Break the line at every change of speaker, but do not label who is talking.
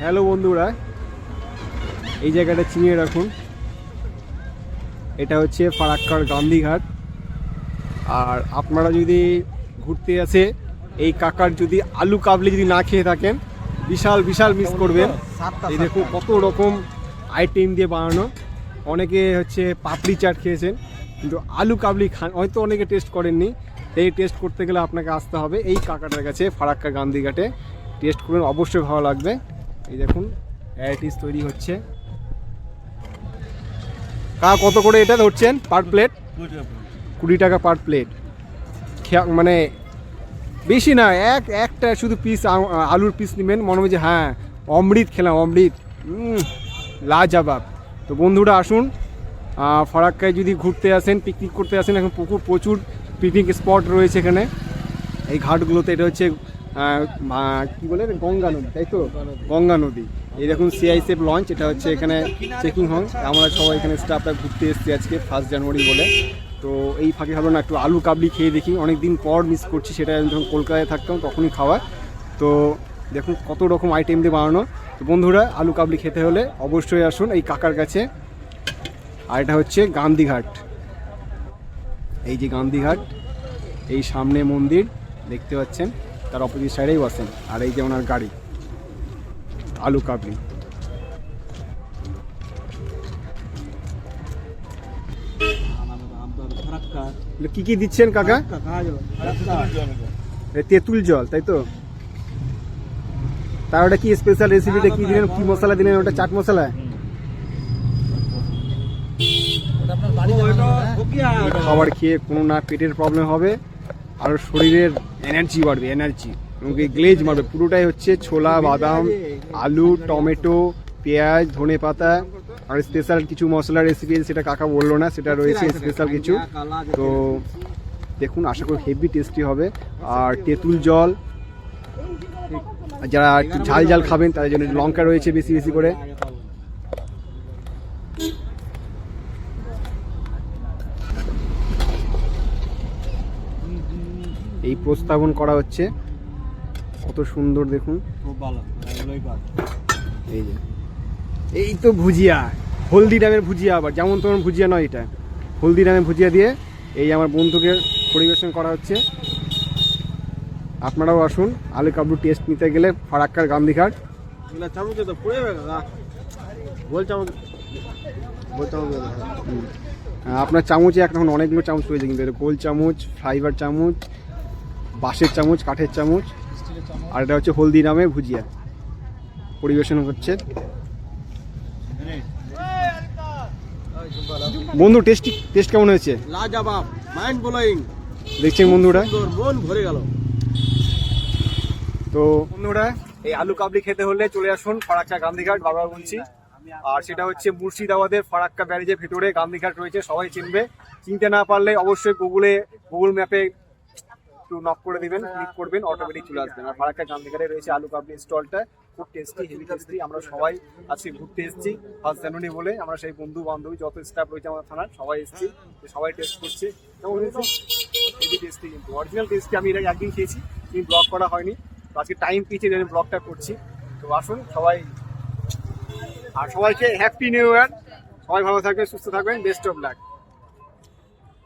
Hello বন্ধুরা এই জায়গাটা চিনিয়ে রাখুন। এটা হচ্ছে ফারাক্কার গান্ধীঘাট। আর আপনারা যদি ঘুরতে আসে এই কাকার যদি আলু কাবলি যদি না খেয়ে থাকেন বিশাল বিশাল মিস করবেন। এই দেখুন কত রকম আইটেম দিয়ে বানানো। অনেকে হচ্ছে পাপড়ি চাট খেয়েছেন কিন্তু আলু কাবলি খান হয়তো অনেকে টেস্ট করেননি। এই টেস্ট করতে গেলে আপনাকে আসতে হবে এই কাকাটার কাছে ফারাক্কা গান্ধীঘাটে। টেস্ট করুন অবশ্যই ভালো লাগবে। এই দেখুন ভ্যারাইটিস তৈরি হচ্ছে। কা কত করে এটা ধরছেন পার প্লেট কুড়ি টাকা পার প্লেট মানে বেশি না, এক, একটা শুধু পিস আলুর পিস নেবেন। মনে হবে যে হ্যাঁ অমৃত খেলাম, অমৃত। লাজবাব। তো বন্ধুরা, আসুন। ফারাক্কায় যদি ঘুরতে আসেন পিকনিক করতে আসেন, এখন পুকুর প্রচুর পিকনিক স্পট রয়েছে এখানে। এই ঘাটগুলোতে এটা হচ্ছে কি বলে গঙ্গা নদী, তাই তো? গঙ্গা নদী। এই দেখুন সিআইসিএফ লঞ্চ এটা হচ্ছে এখানে চেকিং হন আমরা সবাই এখানে স্টাফরা ঘুরতে এসেছি আজকে ফার্স্ট জানুয়ারি বলে। তো এই ফাঁকে ভাবলাম না, একটু আলু কাবলি খেয়ে দেখি। অনেক দিন পর মিস করছি, সেটা যখন কলকাতায় থাকতাম তখনই খাওয়া তো দেখুন, কত রকম আইটেম দিয়ে বানানো। তো বন্ধুরা, আলু কাবলি খেতে হলে অবশ্যই আসুন এই কাকার কাছে। আর এটা হচ্ছে গান্ধীঘাট এই যে গান্ধীঘাট এই সামনে মন্দির, দেখতে পাচ্ছেন। তার অপোজিট সাইডেই বসেন আর এই যে ওনার গাড়ি আলু কাবলি। কি কি দিচ্ছেন কাকা? তেঁতুল জল তাই তো? তার ওটা কি স্পেশাল রেসিপিটা কি দিলেন? কি মশলা দিলেন? ওটা চাট মশলা? খাবার খেয়ে কোনো না পেটের প্রবলেম হবে। আর শরীরের এনার্জি বাড়বে এনার্জি এবং গ্লেজ মারবে পুরোটাই হচ্ছে ছোলা, বাদাম, আলু, টমেটো, পেঁয়াজ ধনে পাতা আর স্পেশাল কিছু মশলা রেসিপি সেটা কাকা বলল না, সেটা রয়েছে স্পেশাল কিছু। তো দেখুন, আশা করি হেভি টেস্টি হবে। আর তেঁতুল জল, যারা একটু ঝাল ঝাল খাবেন, তাদের জন্য লঙ্কা রয়েছে বেশি বেশি করে। এই প্রস্তাবন করা হচ্ছে। কত সুন্দর দেখুন। এই যে। এই তো ভুজিয়া হলদিরামের ভুজিয়া আবার যেমন তেমন ভুজিয়া নয় এটা। হলদিরামের ভুজিয়া দিয়ে এই আমার বন্ধুকে পরিবেশন করা হচ্ছে। আপনারাও আসুন আলু কাবলু টেস্ট নিতে গেলে ফারাক্কার গান্ধীঘাট। আপনার চামচে এখন অনেকগুলো চামচ রয়েছে কিন্তু গোল চামচ ফাইবার চামচ বাঁশের চামচ কাঠের চামচ আর এটা হচ্ছে হলদিরামে ভুজিয়া। পরিবেশন হচ্ছে। বন্ধু টেস্টি টেস্ট কেমন হয়েছে?
লাজবাব মাইন্ড ব্লোয়িং
দেখছেন বন্ধুরা?
মন ভরে গেল।
তো বন্ধুরা এই আলু কাবলি খেতে হলে চলে আসুন ফারাক্কা গান্ধীঘাট বারবার বলছি। আর সেটা হচ্ছে মুর্শিদাবাদের ফারাক্কা ব্যারেজের ভেতরে গান্ধীঘাট রয়েছে সবাই চিনবে। চিনতে না পারলে অবশ্যই গুগলে গুগল ম্যাপে একটু নক করে দিবেন ক্লিক করবেন অটোমেটিক চলে আসবেন আর ফারাক্কা গান্ধীঘাটে রয়েছে আলু কাবলি স্টলটা খুব টেস্টি হেভি টেস্টি আমরা সবাই আজকে ঘুরতে এসেছি ফার্স্ট জানুয়ারি বলে। আমরা সেই বন্ধু বান্ধবী যত স্টাফ রয়েছে আমাদের থানার সবাই এসেছি সবাই টেস্ট করছে। কেমন হেভি টেস্টি কিন্তু। অরিজিনাল টেস্টি আমি এর আগে একদিন খেয়েছি কিন্তু ব্লগ করা হয়নি। তো আজকে টাইম পিছিয়ে আমি ব্লগটা করছি। তো আসুন সবাই আর সবাইকে হ্যাপি নিউ ইয়ার সবাই ভালো থাকবেন সুস্থ থাকবেন বেস্ট অফ লাক